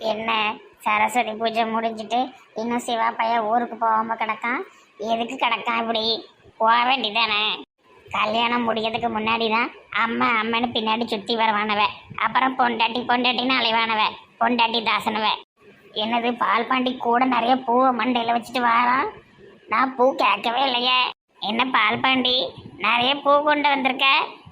என்ன? சரஸ்வதி பூஜை முடிஞ்சிட்டு இன்னும் சிவா பையன் ஊருக்கு போகாமல் கிடக்கான். எதுக்கு கிடக்கான் இப்படி? போக வேண்டிதானே கல்யாணம் முடியறதுக்கு முன்னாடி தான் அம்மா அம்மன்னு பின்னாடி சுற்றி வரவானவ. அப்புறம் பொண்டாட்டி பொண்டாட்டின்னு அலைவானவ. பொண்டாட்டி தாசனவ. என்னது பால் பாண்டி கூட நிறைய பூவை மண்டையில் வச்சுட்டு வாரான்? நான் பூ கேட்கவே இல்லையே. என்ன பால் பாண்டி நிறைய பூ கொண்டு வந்திருக்க?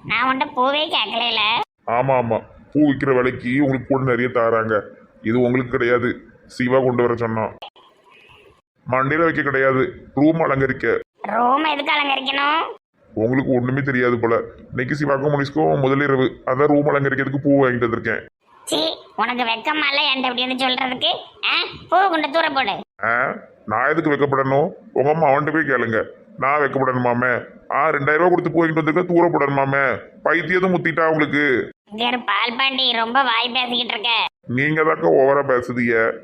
நான் உன்ட்ட பூவே கேட்கல ஆமாம் ஆமாம் பூ விற்கிற விலைக்கு உங்களுக்கு கூட நிறைய தாராங்க. இது உங்களுக்கு கிடையாது. சிவா கொண்டு வர சொன்னான் மண்டையில வைக்க கிடையாது. ரூம் அலங்கரிக்க. ரூம் எதுக்கு அலங்கரிக்கணும்? உங்களுக்கு ஒண்ணுமே தெரியாது போல. இன்னைக்கு சிவாக்கும் முனிஸ்க்கும் முதலிரவு அதான் ரூம் அலங்கரிக்கிறதுக்கு பூ வாங்கிட்டு வந்திருக்கேன். சி உனக்கு வெக்கமா இல்லை? என்கிட்ட இப்படி வந்து சொல்றதுக்கு ஆ? பூ கொண்டு தூர போடு. ஆ? நான் எதுக்கு வைக்கப்படணும்? உங்க அம்மா அவன்கிட்ட போய் கேளுங்க. நான் வைக்கப்படணுமாமே? ஆ ரெண்டாயிரம் கொடுத்து பூ வாங்கிட்டு வந்திருக்க தூர போடணுமாமே பைத்தியதும் முத்திட்டா உங்களுக்கு. பால் பாண்டி ரொம்ப வாய் பேசிக்கிட்டு இருக்க. நீங்க தாக்க ஓவரா பேசுதீங்க.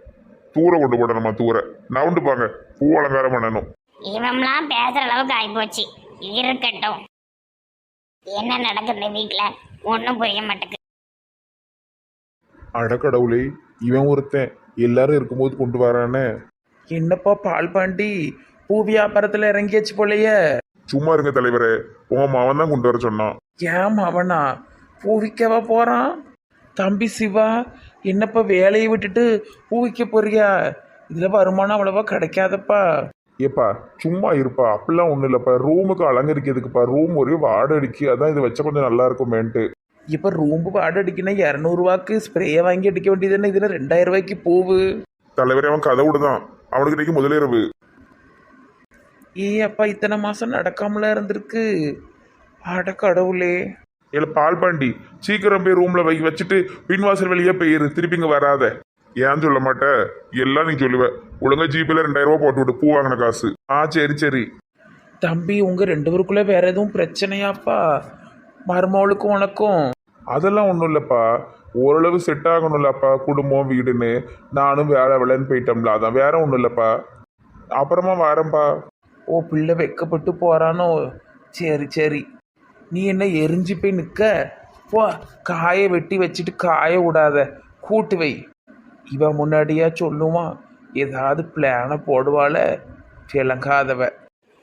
தூர கொண்டு போடணுமா தூர. நவுண்டு பாங்க பூ அலங்காரம் பண்ணணும். இவம்லாம் பேசுற அளவுக்கு ஆயிப்போச்சு. இருக்கட்டும். என்ன நடக்குது வீட்ல? ஒன்றும் புரிய மாட்டேங்குது. அடக்கடவுளே இவன் ஒருத்தன். எல்லாரும் இருக்கும்போது கொண்டு வரானே. என்னப்பா பால் பாண்டி? பூ வியாபாரத்தில் இறங்கியாச்சு போலையே. சும்மா இருங்க தலைவரே உங்க மாவன் தான் கொண்டு வர சொன்னான். ஏன் அவனா பூ விற்கவா போகிறான் தம்பி சிவா என்னப்பா வேலையை விட்டுட்டு பூ விற்க போறியா? இதில் வருமானம் அவ்வளவா கிடைக்காதப்பா. ஏப்பா சும்மா இருப்பா. அப்படிலாம் ஒன்றும் இல்லைப்பா. ரூமுக்கு அலங்கரிக்கிறதுக்குப்பா. ரூம் ஒரே வாடகை அடிக்கு அதான் இது வச்சா கொஞ்சம் நல்லா இருக்குமேன்ட்டு. இப்போ ரூம்பு வாடகை அடிக்கணும் இரநூறுவாக்கு ஸ்ப்ரேயை வாங்கி அடிக்க வேண்டியதுன்னு இதில் ரெண்டாயிரம் ரூபாய்க்கு பூவு. தலைவரே அவன் கதவுடு தான் அவனுக்கு இன்னைக்கு முதலிரவு ஏ அப்பா இத்தனை மாதம் நடக்காமல இருந்திருக்கு. அட கடவுளே. இல்ல பால் பாண்டி சீக்கிரம் போய் ரூம்ல வை வச்சுட்டு பின்வாசல் வெளியே போயிரு திருப்பி இங்க வராத. ஏன் சொல்ல மாட்ட? எல்லாம் நீ சொல்லுவ. ஒழுங்கா ஜிபேல ரெண்டாயிரம் ரூபாய் போட்டு விடு பூ வாங்கின காசு. ஆ சரி சரி. தம்பி உங்கள் ரெண்டு பேருக்குள்ளே வேற எதுவும் பிரச்சனையாப்பா? மருமவளுக்கும் உனக்கும். அதெல்லாம் ஒன்றும் இல்லைப்பா. ஓரளவு செட் ஆகணும்லப்பா குடும்பம் வீடுன்னு. நானும் வேலை வேலைன்னு போயிட்டோம்ல அதான் வேற ஒன்றும் இல்லைப்பா. அப்புறமா வரேன்ப்பா. ஓ பிள்ளை வெக்கப்பட்டு போறானோ? சரி சரி. நீ என்ன எரிஞ்சு போய் நிற்க? போ காயை வெட்டி வச்சுட்டு காய விடாத. கூட்டு வை. இவன் முன்னாடியா சொல்லுவான் ஏதாவது பிளானை போடுவாள? விளங்காதவ.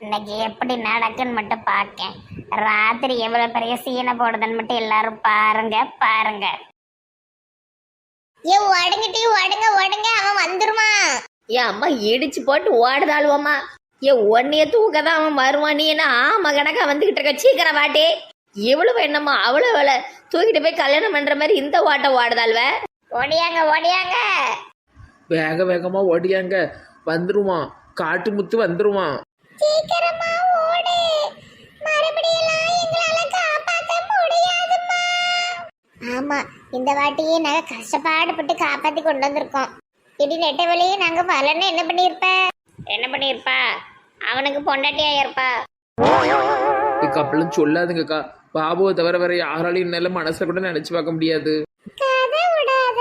இன்னைக்கு எப்படி நடக்குன்னு மட்டும் பார்க்கேன். ராத்திரி எவ்வளவு பெரிய சீனை போடுதுன்னு மட்டும் எல்லாரும் பாருங்க பாருங்க. ஏ ஓடுங்கட்டி ஓடுங்க ஓடுங்க அவன் வந்துருமா? ஏன் அம்மா இடிச்சு போட்டு ஓடுதாளுவம்மா. ஏன் ஒன்னைய தூக்க தான் அவன் வருவான். நீ என்ன ஆமா கணக்கா வந்துகிட்டு இருக்க? சீக்கிரம் வாட்டி. இவ்வளவு என்னம்மா அவ்வளோ வேலை. தூக்கிட்டு போய் கல்யாணம் பண்ற மாதிரி இந்த ஓட்ட ஓடுதாள்வ? ஓடியாங்க ஓடியாங்க. வேக வேகமா ஓடியாங்க. வந்துருவான். காட்டு முத்து வந்துருவான். சீக்கிரமா ஓடு. மறுபடியும் எங்களால காப்பாத்த முடியாதுமா ஆமா இந்த வாட்டியே நாங்க கஷ்டப்பாடுபட்டு காப்பாத்தி கொண்டு வந்திருக்கோம். இடி நெட்ட வழியே நாங்க வரலன்னு என்ன பண்ணிருப்ப என்ன பண்ணிருப்பா அவனுக்கு பொண்டாட்டியா இருப்பா இக்கா அப்படிலாம் சொல்லாதுங்கக்கா. பாபுவை தவிர வேற யாராலையும் என்னால மனசுல கூட நினைச்சு பார்க்க முடியாது. கதை விடாத.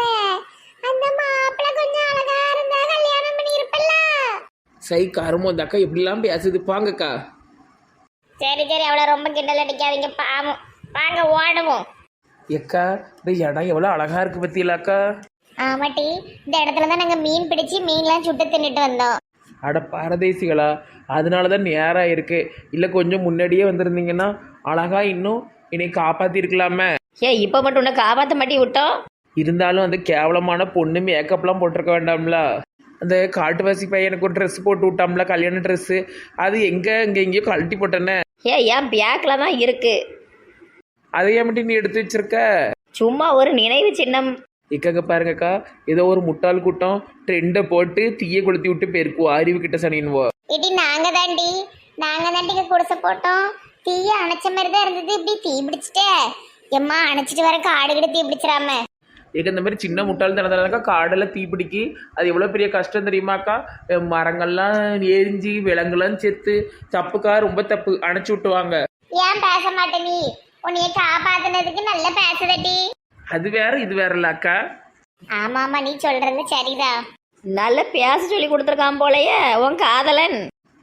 அந்த மாப்பிள்ள கொஞ்சம் அழகா இருந்தா கல்யாணம் பண்ணிருப்பல்ல சை கருமோ இந்த அக்கா இப்படிலாம் பேசுது. பாங்கக்கா. சரி சரி. அவளை ரொம்ப கிண்டல் அடிக்காதீங்க. பாவம். வாங்க ஓடுவோம். எக்கா இந்த இடம் எவ்வளோ அழகா இருக்கு பத்தியிலாக்கா? ஆமாட்டி இந்த இடத்துல தான் நாங்க மீன் பிடிச்சு மீன்லாம் சுட்டு தின்னுட்டு வந்தோம். அட பாரதேசிகளா? அதனால தான் நேராக இருக்கு. இல்லை கொஞ்சம் முன்னாடியே வந்திருந்தீங்கன்னா அழகா இன்னும் என்னை காப்பாற்றிருக்கலாமே ஏன் இப்போ மட்டும் உன்னை காப்பாற்ற மாட்டி விட்டோம்? இருந்தாலும் அந்த கேவலமான பொண்ணு மேக்கப்லாம் போட்டிருக்க வேண்டாம்ல. அந்த காட்டுவாசி பையனுக்கு ஒரு ட்ரெஸ் போட்டு விட்டாம்ல கல்யாண ட்ரெஸ்ஸு அது எங்கே இங்கே எங்கேயோ கழட்டி போட்டேனே. ஏன் என் பேக்கில் தான் இருக்கு. அதையே மட்டும் நீ எடுத்து வச்சிருக்க? சும்மா ஒரு நினைவு சின்னம். இக்கங்க பாருங்கக்கா. ஏதோ ஒரு முட்டாள் கூட்டம் ட்ரெண்டை போட்டு தீயை கொளுத்தி விட்டு போயிருக்குவோ அறிவு கிட்ட சனின்வோ இடி நாங்க தாண்டி. நாங்க தாண்டி இங்க குடிசை போட்டோம். தீய அணைச்ச மாதிரி தான் இருந்தது. இப்படி தீ பிடிச்சிட்டே. எம்மா அணைச்சிட்டு வர காடு கிட்ட தீ பிடிச்சிடாம. ஏக்க இந்த மாதிரி சின்ன முட்டாள் தனதானக்கா காடெல்லாம் தீப்பிடிக்கி அது எவ்வளோ பெரிய கஷ்டம் தெரியுமாக்கா? மரங்கள்லாம் எரிஞ்சு விலங்குலாம் செத்து தப்புக்கா ரொம்ப தப்பு. அணைச்சி விட்டுவாங்க. ஏன் பேச மாட்டே நீ? உன்னைய காப்பாத்துனதுக்கு நல்ல பேசுதடி அது வேற இது வேறல அக்கா. ஆமா ஆமா நீ சொல்றது சரிதான் நல்ல பேச சொல்லி கொடுத்துருக்கான் போலயே உன் காதலன்.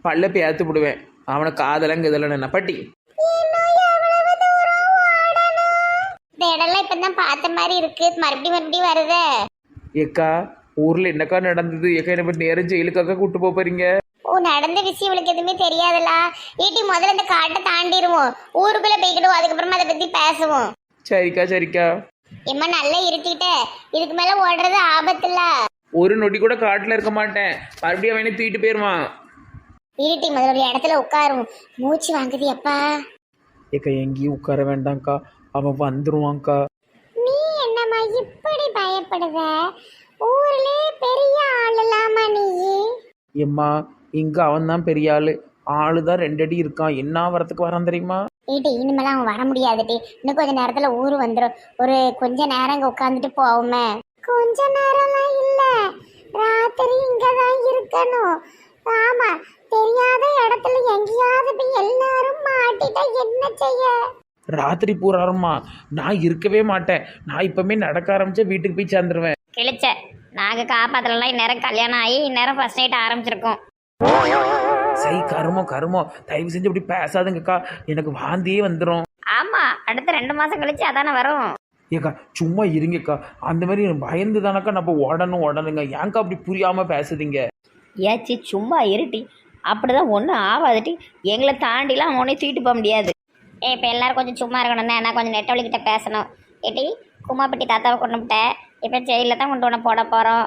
பல்ல பேத்து விடுவேன் அவனை காதலங்க இதெல்லாம் என்ன பட்டி? இந்த இடம்லாம் இப்பதான் பார்த்த மாதிரி இருக்கு. மறுபடியும் மறுபடியும் வருதே. ஏக்கா ஊரில் என்னக்கா நடந்தது? ஏக்கா என்ன நேரம் ஜெயிலுக்காக கூட்டு போக போறீங்க? ஓ நடந்த விஷயம் இவளுக்கு எதுவுமே தெரியாதுல்ல. ஈட்டி முதல்ல இந்த காட்டை தாண்டிடுவோம். ஊருக்குள்ள போய்க்கிடுவோம். அதுக்கப்புறமா அதை பத்தி பேசுவோம். சரிக்கா சரிக்கா. இம்மா நல்லா இருட்டிட்ட. இதுக்கு மேல ஓடுறது ஆபத்துல ஒரு நொடி கூட காட்டில் இருக்க மாட்டேன். மறுபடியும் அவனை தூக்கிட்டு போயிருவான். இருட்டி முதல்ல ஒரு இடத்துல உட்காரும். மூச்சு வாங்குது அப்பா. ஏக்கா எங்கேயும் உட்கார வேண்டாம்க்கா. அவன் வந்துருவான்க்கா. நீ என்னம்மா இப்படி பயப்படுத? ஊர்லயே பெரிய ஆளுலாமா நீ? எம்மா இங்கே அவன் தான் பெரிய ஆளு. ஆளு தான் ரெண்டடி இருக்கான். என்ன வரத்துக்கு வரான் தெரியுமா? ஈட்டி இனிமேலாம் அவன் வர முடியாதுடி. இன்னும் கொஞ்ச நேரத்துல ஊர் வந்துடும் ஒரு கொஞ்ச நேரம் இங்க உட்காந்துட்டு போவோமே. கொஞ்ச நேரம்லாம் இல்ல. ராத்திரி இங்க தான் இருக்கணும். ஆமா தெரியாத இடத்துல எங்கேயாவது போய் எல்லாரும் மாட்டிட்டா என்ன செய்ய? ராத்திரி பூராரம்மா நான் இருக்கவே மாட்டேன். நான் இப்பவுமே நடக்க ஆரம்பிச்சா வீட்டுக்கு போய் சேர்ந்துருவேன். கிழிச்ச நாங்க காப்பாத்தலாம் இந்நேரம் கல்யாணம் ஆகி இந்நேரம் ஃபர்ஸ்ட் நைட் ஆரம்பிச்சிருக்கோம். சை கருமம் கருமம் தயவு செஞ்சு இப்படி பேசாதுங்கக்கா. எனக்கு வாந்தியே வந்துடும் ஆமா அடுத்த ரெண்டு மாசம் கழிச்சு அதானே வரும். ஏக்கா சும்மா இருங்கக்கா. அந்த மாதிரி பயந்து தானக்கா நம்ம உடனும் உடனுங்க ஏன்க்கா அப்படி புரியாம பேசுதீங்க? ஏச்சி சும்மா இருட்டி. அப்படிதான் ஒன்றும் ஆகாதுட்டி எங்களை தாண்டிலாம் அவனே தூக்கிட்டு போக முடியாது. ஏ இப்போ எல்லாரும் கொஞ்சம் சும்மா இருக்கணும் தான். நான் கொஞ்சம் நெட்டவழிக்கிட்ட பேசணும். ஏட்டி கும்மாப்பட்டி தாத்தாவை கொண்டு விட்டேன் இப்போ ஜெயிலில் தான் கொண்டு வந்து போட போகிறோம்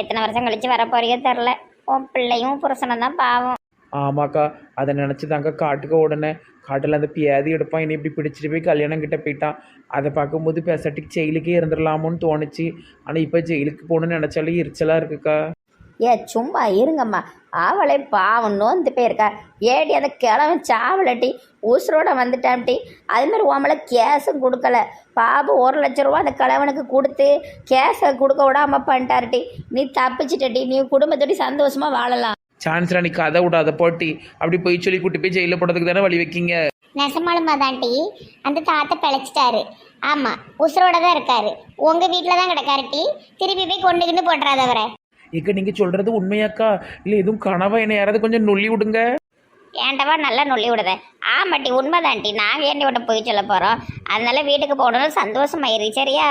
எத்தனை வருஷம் கழிச்சு வர போறியோ தெரில உன் பிள்ளையும் புருஷனும் தான் பாவம். ஆமாக்கா அதை நினச்சி தாங்க காட்டுக்கு உடனே காட்டில் அந்த பியாதி எடுப்பான் என்னை இப்படி பிடிச்சிட்டு போய் கல்யாணம் கிட்டே போயிட்டான். அதை பார்க்கும்போது பேசாட்டிக்கு ஜெயிலுக்கே இருந்துடலாமோன்னு தோணுச்சு. ஆனால் இப்போ ஜெயிலுக்கு போகணும்னு நினச்சாலே எரிச்சலாக இருக்குக்கா. ஏ சும்மா இருங்கம்மா. அவளே பாவம் நோந்து போயிருக்கா. ஏடி அந்த கிழமை சாவலட்டி உசுரோட வந்துட்டான்ட்டி அதுமாரி உமளை கேஸும் கொடுக்கல. பாபு ஒரு லட்ச ரூபா அந்த கிழவனுக்கு கொடுத்து கேஸை கொடுக்க விடாம பண்ணிட்டாருட்டி நீ தப்பிச்சிட்டடி நீ குடும்பத்தோடி சந்தோஷமாக வாழலாம். சான்ஸ் நீ கதை விடாத போட்டி. அப்படி போய் சொல்லி கூட்டி போய் ஜெயிலில் போடுறதுக்கு தானே வழி வைக்கீங்க? நெசமாலுமா தாண்டி அந்த தாத்தா பிழைச்சிட்டாரு. ஆமா உசுரோட தான் இருக்காரு. உங்க வீட்டில் தான் கிடக்காரு டி. திருப்பி போய் கொண்டுக்கிட்டு போட்டுறாத அவரை. ஏக்கா நீங்கள் சொல்கிறது உண்மையாக்கா? இல்லை எதுவும் கனவா? என்னை யாராவது கொஞ்சம் நொல்லி விடுங்க. ஏண்டவா நல்லா நொல்லி விடுத? ஆமாட்டி உண்மைதான்ட்டி நாங்கள் ஏண்டி விட்டு போய் சொல்ல போகிறோம் அதனால வீட்டுக்கு போகணும்னு சந்தோஷமாயிரு சரியா?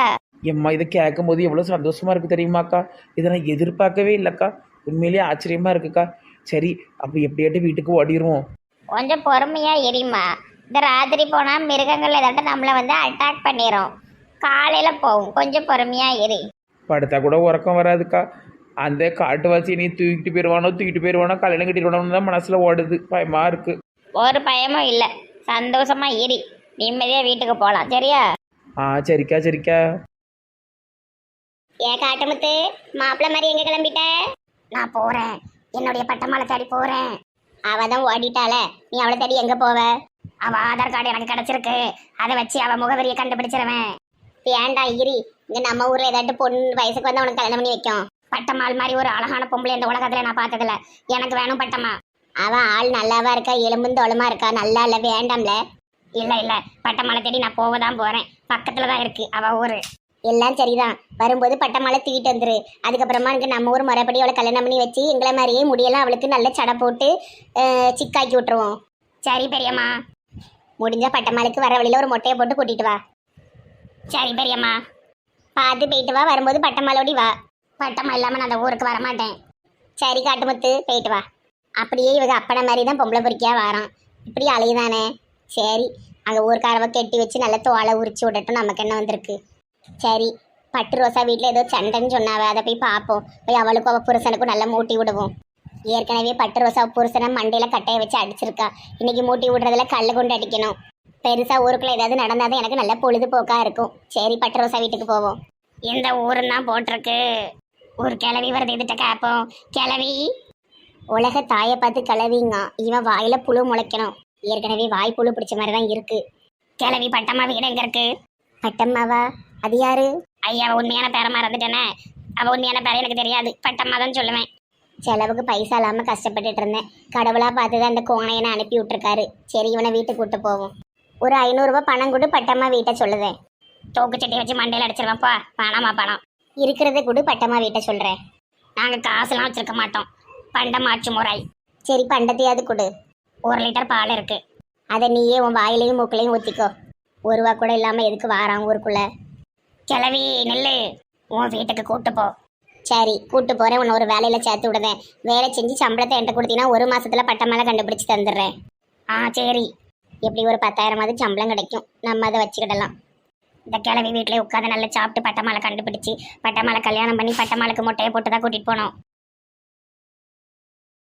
எம்மா இதை கேட்கும் போது எவ்வளோ சந்தோஷமா இருக்கு தெரியுமாக்கா? இதை நான் எதிர்பார்க்கவே இல்லைக்கா. உண்மையிலேயே ஆச்சரியமா இருக்குக்கா. சரி அப்போ எப்படியாட்டு வீட்டுக்கு ஓடிடுவோம் கொஞ்சம் பொறுமையா எரிமா இந்த ராத்திரி போனால் மிருகங்கள் ஏதாட்டும் நம்மளை வந்து அட்டாக் பண்ணிடும் காலையில் போகும் கொஞ்சம் பொறுமையா எரி படுத்தா கூட உறக்கம் வராதுக்கா. அந்த காட்டுவாசி நீ தூக்கிட்டு போயிடுவானோ தூக்கிட்டு போயிடுவானோ கல்யாணம் கட்டிடுவானோன்னு தான் மனசில் ஓடுது. பயமா இருக்கு. ஒரு பயமும் இல்லை. சந்தோஷமா எரி நிம்மதியாக வீட்டுக்கு போகலாம் சரியா? ஆ சரிக்கா சரிக்கா. ஏ காட்டுமுத்து மாப்பிள்ளை மாதிரி எங்க கிளம்பிட்ட? நான் போறேன். என்னுடைய பட்டமாலை தேடி போறேன். அவ தான் ஓடிட்டால நீ அவளை தேடி எங்க போவ? அவ ஆதார் கார்டு எனக்கு கிடைச்சிருக்கு. அதை வச்சு அவ முகவரியை கண்டுபிடிச்சிருவேன். ஏண்டா இரி இங்க நம்ம ஊர்ல ஏதாட்டு பொண்ணு வயசுக்கு வந்து உனக்கு கல்யாணம் பண்ணி வைக்கும். பட்டமால் மாதிரி ஒரு அழகான பொம்பளை இந்த உலகத்துல நான் பார்த்ததில்ல எனக்கு வேணும் பட்டமா? அவ ஆள் நல்லாவா இருக்கா? எலும்பும் தோளமா இருக்கா? நல்லா இல்ல வேண்டாம்ல. இல்ல இல்ல. பட்டமாலை தேடி நான் போக தான் போறேன். பக்கத்துல தான் இருக்கு. அவ ஊரு. எல்லாம் சரிதான். வரும்போது பட்டமாலை தூக்கிட்டு வந்துரு. அதுக்கப்புறமா இங்கே நம்ம ஊர் முறைப்படி அவளை கல்யாணம் பண்ணி வச்சு எங்களை மாதிரியே முடியெல்லாம் அவளுக்கு நல்ல சடை போட்டு அஹ், சிக்காக்கி விட்டுருவோம். சரி பெரியம்மா. முடிஞ்ச பட்டமாலுக்கு வர வழியில ஒரு மொட்டையை போட்டு கூட்டிட்டு வா. சரி பெரியம்மா. பார்த்து போயிட்டு வா. வரும்போது பட்டமாலோடி வா. பட்டமா இல்லாமல் நான் அந்த ஊருக்கு வரமாட்டேன் சரி காட்டுமுத்து போயிட்டு வா. அப்படியே இவங்க அப்பனை மாதிரி தான் பொம்பளை பொறுக்கியாக வரான். இப்படி அலையுதானே? சரி. அங்கே ஊருக்காரவ கெட்டி வச்சு நல்லா தோலை உரிச்சு விடட்டும். நமக்கு என்ன வந்திருக்கு? சரி பட்டு ரோசா வீட்டில் ஏதோ சண்டைன்னு சொன்னாவே அதை போய் பார்ப்போம். போய் அவளுக்கும் அவள் புருஷனுக்கும் நல்லா மூட்டி விடுவோம். ஏற்கனவே பட்டு ரோசா புருஷனை மண்டையில் கட்டையை வச்சு அடிச்சிருக்கா. இன்னைக்கு மூட்டி விடுறதுல கல் கொண்டு அடிக்கணும். பெருசாக ஊருக்குள்ளே ஏதாவது நடந்தாதான் எனக்கு நல்ல பொழுதுபோக்காக இருக்கும். சரி பட்டு ரோசா வீட்டுக்கு போவோம். இந்த ஊருன்னு தான் போட்டிருக்கு. ஒரு கிளவி வருது இதுட்ட கேப்போம் கிளவி? உலக தாயை பார்த்து கிளவிங்க. இவன் வாயில் புழு முளைக்கணும். ஏற்கனவே வாய் புழு பிடிச்ச மாதிரி தான் இருக்குது கிளவி பட்டம்மா வீடு எங்கே இருக்குது பட்டம்மாவா? அது யாரு? ஐயா உண்மையான பேரை மறந்துட்டேனே. அவ உண்மையான பேரை எனக்கு தெரியாது. பட்டம்மா தான் சொல்லுவேன். செலவுக்கு பைசா இல்லாம கஷ்டப்பட்டுட்டு இருந்தேன். கடவுளா பார்த்து தான் அந்த கோணையனை அனுப்பி விட்டுருக்காரு. சரி இவனை வீட்டுக்கு கூட்டு போவோம். ஒரு ஐநூறுரூவா பணம் கொடு பட்டம்மா வீட்டை சொல்லுதேன். தூக்கு சட்டி வச்சு மண்டையில் அடிச்சிருவேன்ப்பா பணமா பணம். இருக்கிறத கொடு பட்டம்மா வீட்டை சொல்கிறேன் நாங்கள் காசுலாம் வச்சிருக்க மாட்டோம். பண்டமாச்சு முறை. சரி பண்டத்தையாவது கொடு. ஒரு லிட்டர் பால் இருக்கு. அதை நீயே உன் வாயிலையும் மூக்கிலையும் ஊற்றிக்கோ ஒரு ரூபா கூட இல்லாமல் எதுக்கு வாரான் ஊருக்குள்ள? கிளவி நெல்லு. உன் வீட்டுக்கு கூட்டு போ. சரி கூட்டு போறேன். உன்னை ஒரு வேலையில சேர்த்து விடுதேன் வேலை செஞ்சு சம்பளத்தை என்கிட்ட கொடுத்தீங்கன்னா ஒரு மாசத்துல பட்ட மேலே கண்டுபிடிச்சு தந்துடுறேன். ஆ சரி. எப்படி ஒரு பத்தாயிரமாவது சம்பளம் கிடைக்கும். நம்ம அதை வச்சுக்கிடலாம். இந்த கிழவி வீட்டிலே உட்காந்து நல்லா சாப்பிட்டு பட்டமாலை கண்டுபிடிச்சி பட்டமாலை கல்யாணம் பண்ணி பட்டமாலுக்கு முட்டையை போட்டு தான் கூட்டிகிட்டு போனோம்.